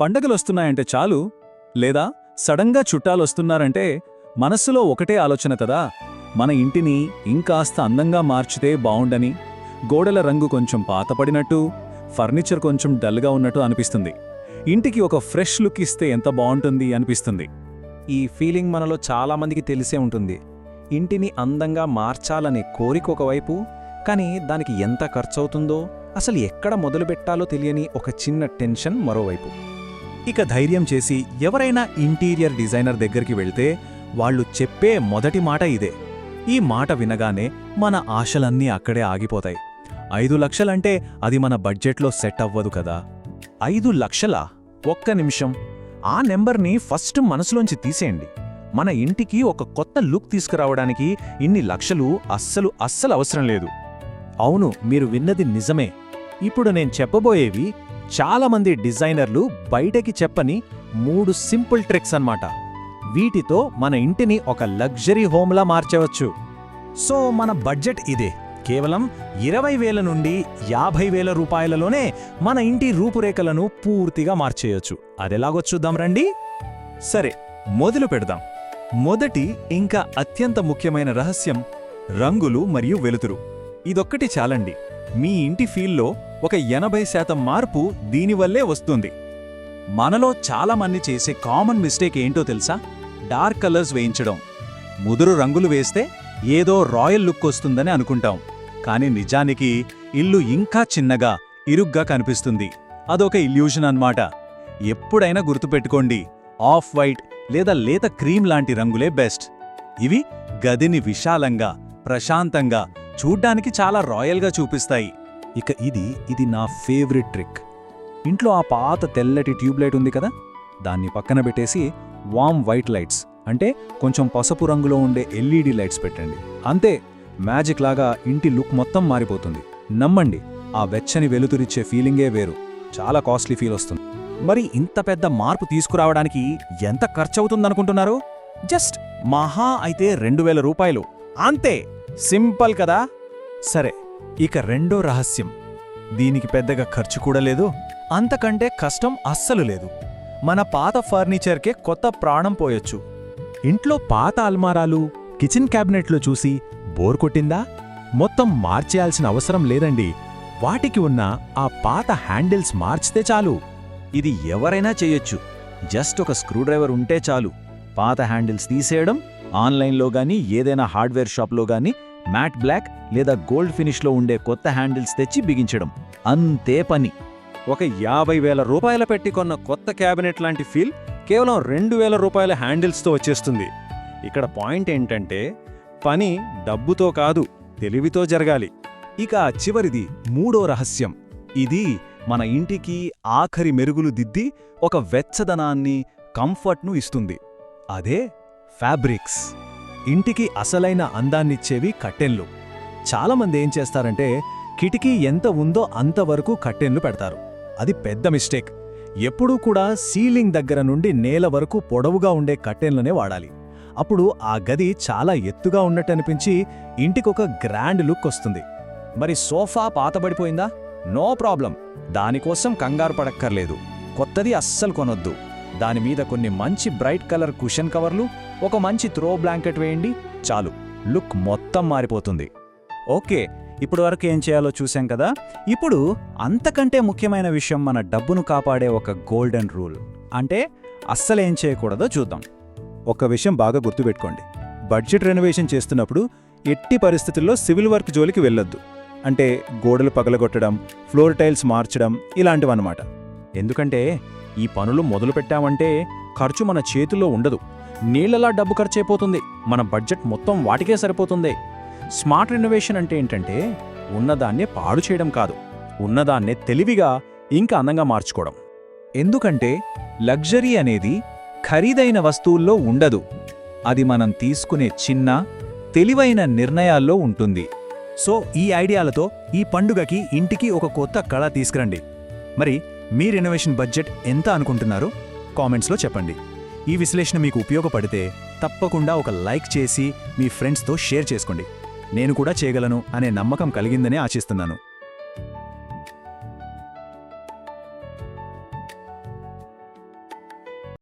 పండగలొస్తున్నాయంటే చాలు. లేదా సడన్గా చుట్టాలొస్తున్నారంటే మనస్సులో ఒకటే ఆలోచన కదా. మన ఇంటిని ఇంకాస్త అందంగా మార్చితే బావుండని గోడల రంగు కొంచెం పాతపడినట్టు ఫర్నిచర్ కొంచెం డల్గా ఉన్నట్టు అనిపిస్తుంది. ఇంటికి ఒక ఫ్రెష్ లుక్ ఇస్తే ఎంత బాగుంటుంది అనిపిస్తుంది. ఈ ఫీలింగ్ మనలో చాలామందికి తెలిసే ఉంటుంది. ఇంటిని అందంగా మార్చాలనే కోరిక ఒకవైపు కానీ దానికి ఎంత ఖర్చవుతుందో అసలు ఎక్కడ మొదలుపెట్టాలో తెలియని ఒక చిన్న టెన్షన్ మరోవైపు ఇక ధైర్యం చేసి ఎవరైనా ఇంటీరియర్ డిజైనర్ దగ్గరికి వెళ్తే వాళ్ళు చెప్పే మొదటి మాట ఇదే. ఈ మాట వినగానే మన ఆశలన్నీ అక్కడే ఆగిపోతాయి. ఐదు లక్షలంటే అది మన బడ్జెట్లో సెట్ అవ్వదు కదా. ఐదు లక్షలా? ఒక్క నిమిషం. ఆ నెంబర్ని ఫస్ట్ మనసులోంచి తీసేయండి. మన ఇంటికి ఒక కొత్త లుక్ తీసుకురావడానికి ఇన్ని లక్షలు అస్సలు అస్సలు అవసరం లేదు. అవును మీరు విన్నది నిజమే. ఇప్పుడు నేను చెప్పబోయేవి చాలామంది డిజైనర్లు బయటకి చెప్పని మూడు సింపుల్ ట్రిక్స్ అన్నమాట. వీటితో మన ఇంటిని ఒక లగ్జరీ హోమ్లా మార్చవచ్చు. సో మన బడ్జెట్ ఇదే. కేవలం ఇరవై వేల నుండి యాభై వేల రూపాయలలోనే మన ఇంటి రూపురేఖలను పూర్తిగా మార్చేయొచ్చు. అదెలాగో చూద్దాం రండి. సరే మొదలు పెడదాం. మొదటి ఇంకా అత్యంత ముఖ్యమైన రహస్యం రంగులు మరియు వెలుతురు. ఇదొక్కటి చాలండి. మీ ఇంటి ఫీల్లో ఒక ఎనభై శాతం మార్పు దీనివల్లే వస్తుంది. మనలో చాలామంది చేసే కామన్ మిస్టేక్ ఏంటో తెలుసా? డార్క్ కలర్స్ వేయించడం. ముదురు రంగులు వేస్తే ఏదో రాయల్ లుక్ వస్తుందని అనుకుంటాం. కానీ నిజానికి ఇల్లు ఇంకా చిన్నగా ఇరుగ్గా కనిపిస్తుంది. అదొక ఇల్యూషన్ అన్నమాట. ఎప్పుడైనా గుర్తుపెట్టుకోండి ఆఫ్ వైట్ లేదా లేత క్రీమ్ లాంటి రంగులే బెస్ట్. ఇవి గదిని విశాలంగా ప్రశాంతంగా చూడ్డానికి చాలా రాయల్గా చూపిస్తాయి. ఇక ఇది ఇది నా ఫేవరెట్ ట్రిక్. ఇంట్లో ఆ పాత తెల్లటి ట్యూబ్లైట్ ఉంది కదా? దాన్ని పక్కన పెట్టేసి వామ్ వైట్ లైట్స్ అంటే కొంచెం పసుపు రంగులో ఉండే ఎల్ఈడి లైట్స్ పెట్టండి. అంతే మ్యాజిక్ లాగా ఇంటి లుక్ మొత్తం మారిపోతుంది. నమ్మండి ఆ వెచ్చని వెలుతురిచ్చే ఫీలింగే వేరు. చాలా కాస్ట్లీ ఫీల్ వస్తుంది. మరి ఇంత పెద్ద మార్పు తీసుకురావడానికి ఎంత ఖర్చవుతుందనుకుంటున్నారు? జస్ట్ మహా అయితే రెండు వేల రూపాయలు. అంతే సింపుల్ కదా? సరే ఇక రెండో రహస్యం. దీనికి పెద్దగా ఖర్చు కూడా లేదు అంతకంటే కష్టం అస్సలు లేదు. మన పాత ఫర్నిచర్కే కొత్త ప్రాణం పోయొచ్చు. ఇంట్లో పాత అల్మారాలు కిచెన్ క్యాబినెట్లు చూసి బోర్ కొట్టిందా? మొత్తం మార్చేయాల్సిన అవసరం లేదండి. వాటికి ఉన్న ఆ పాత హ్యాండిల్స్ మార్చితే చాలు. ఇది ఎవరైనా చేయొచ్చు. జస్ట్ ఒక స్క్రూడ్రైవర్ ఉంటే చాలు. పాత హ్యాండిల్స్ తీసేయడం ఆన్లైన్లో గానీ ఏదైనా హార్డ్వేర్ షాప్లో గానీ మ్యాట్ బ్లాక్ లేదా గోల్డ్ ఫినిష్లో ఉండే కొత్త హ్యాండిల్స్ తెచ్చి బిగించడం. అంతే పని. ఒక యాభై వేల రూపాయల పెట్టి కొన్న కొత్త క్యాబినెట్ లాంటి ఫీల్ కేవలం రెండు వేల రూపాయల హ్యాండిల్స్తో వచ్చేస్తుంది. ఇక్కడ పాయింట్ ఏంటంటే పని డబ్బుతో కాదు తెలివితో జరగాలి. ఇక చివరిది మూడో రహస్యం. ఇది మన ఇంటికి ఆఖరి మెరుగులు దిద్ది ఒక వెచ్చదనాన్ని కంఫర్ట్ను ఇస్తుంది. అదే ఫ్యాబ్రిక్స్. ఇంటికి అసలైన అందాన్నిచ్చేవి కట్టెన్లు. చాలామంది ఏం చేస్తారంటే కిటికీ ఎంత ఉందో అంతవరకు కట్టెన్లు పెడతారు. అది పెద్ద మిస్టేక్. ఎప్పుడూ కూడా సీలింగ్ దగ్గర నుండి నేల వరకు పొడవుగా ఉండే కట్టెన్లనే వాడాలి. అప్పుడు ఆ గది చాలా ఎత్తుగా ఉన్నట్టు అనిపించి ఇంటికొక గ్రాండ్ లుక్ వస్తుంది. మరి సోఫా పాతబడిపోయిందా నో ప్రాబ్లం. దానికోసం కంగారు పడక్కర్లేదు. కొత్తది అస్సలు కొనొద్దు. దాని మీద కొన్ని మంచి బ్రైట్ కలర్ కుషన్ కవర్లు ఒక మంచి త్రో బ్లాంకెట్ వేయండి చాలు. లుక్ మొత్తం మారిపోతుంది. ఓకే ఇప్పుడు వరకు ఏం చేయాలో చూశాం కదా? ఇప్పుడు అంతకంటే ముఖ్యమైన విషయం మన డబ్బును కాపాడే ఒక గోల్డెన్ రూల్. అంటే అస్సలేం చేయకూడదో చూద్దాం. ఒక విషయం బాగా గుర్తుపెట్టుకోండి. బడ్జెట్ రెనోవేషన్ చేస్తున్నప్పుడు ఎట్టి పరిస్థితుల్లో సివిల్ వర్క్ జోలికి వెళ్ళొద్దు. అంటే గోడలు పగలగొట్టడం ఫ్లోర్ టైల్స్ మార్చడం ఇలాంటివన్నమాట. ఎందుకంటే ఈ పనులు మొదలుపెట్టామంటే ఖర్చు మన చేతుల్లో ఉండదు. నీళ్ళలా డబ్బు ఖర్చైపోతుంది. మన బడ్జెట్ మొత్తం వాటికే సరిపోతుంది. స్మార్ట్ రెనోవేషన్ అంటే ఏంటంటే ఉన్నదాన్నే పాడు చేయడం కాదు. ఉన్నదాన్నే తెలివిగా ఇంకా అందంగా మార్చుకోవడం. ఎందుకంటే లగ్జరీ అనేది ఖరీదైన వస్తువుల్లో ఉండదు. అది మనం తీసుకునే చిన్న తెలివైన నిర్ణయాల్లో ఉంటుంది. సో ఈ ఐడియాలతో ఈ పండుగకి ఇంటికి ఒక కొత్త కళ తీసుకురండి. మరి మీ రెనోవేషన్ బడ్జెట్ ఎంత అనుకుంటున్నారో కామెంట్స్లో చెప్పండి. ఈ విశ్లేషణ మీకు ఉపయోగపడితే తప్పకుండా ఒక లైక్ చేసి మీ ఫ్రెండ్స్తో షేర్ చేసుకోండి. నేను కూడా చేయగలను అనే నమ్మకం కలిగిందనే ఆశిస్తున్నాను.